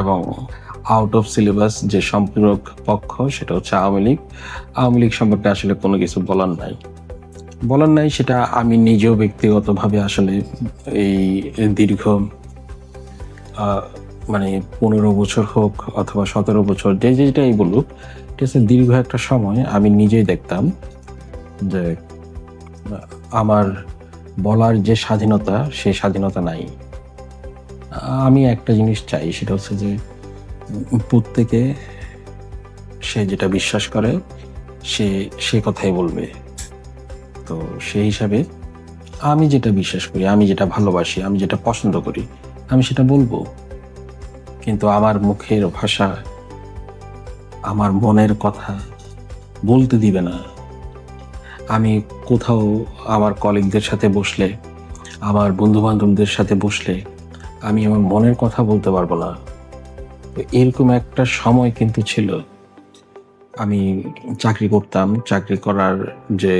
এবং out of syllabus যে সম্পূরক পক্ষ, সেটা হচ্ছে আওয়ামী লীগ। আওয়ামী লীগ সম্পর্কে আসলে কোনো কিছু বলার নাই। বলার নাই সেটা আমি নিজেও ব্যক্তিগতভাবে আসলে এই দীর্ঘ মানে পনেরো বছর হোক অথবা সতেরো বছর, যে যেটাই বলুক, ঠিক আছে, দীর্ঘ একটা সময় আমি নিজেই দেখতাম যে আমার বলার যে স্বাধীনতা সেই স্বাধীনতা নাই। আমি একটা জিনিস চাই, সেটা হচ্ছে যে প্রত্যেকে সে যেটা বিশ্বাস করে, সে সে কথাই বলবে। তো সেই হিসাবে আমি যেটা বিশ্বাস করি, আমি যেটা ভালোবাসি, আমি যেটা পছন্দ করি, আমি সেটা বলব। কিন্তু আমার মুখের ভাষা, আমার মনের কথা বলতে দিবে না। আমি কোথাও আমার কলিগদের সাথে বসলে, আমার বন্ধু বান্ধবদের সাথে বসলে আমি আমার মনের কথা বলতে পারব না। এরকম একটা সময় কিন্তু ছিল। আমি চাকরি করতাম, চাকরি করার যে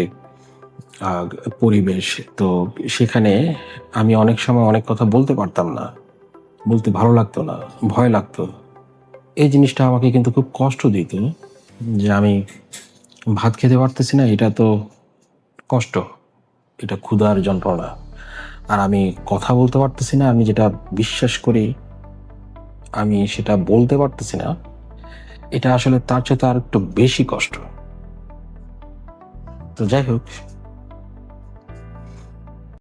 পরিবেশ, তো সেখানে আমি অনেক সময় অনেক কথা বলতে পারতাম না। বলতে ভালো লাগতো না, ভয় লাগতো। এই জিনিসটা আমাকে কিন্তু খুব কষ্ট দিত যে আমি ভাত খেতে পারতেছি না, এটা তো কষ্ট, এটা ক্ষুধার যন্ত্রণা। আর আমি কথা বলতে পারতেছি না, আমি যেটা বিশ্বাস করি, আমি সেটা বলতে পারতেছি না, এটা আসলে তার চেয়ে তো আর একটু বেশি কষ্ট। তো যাই হোক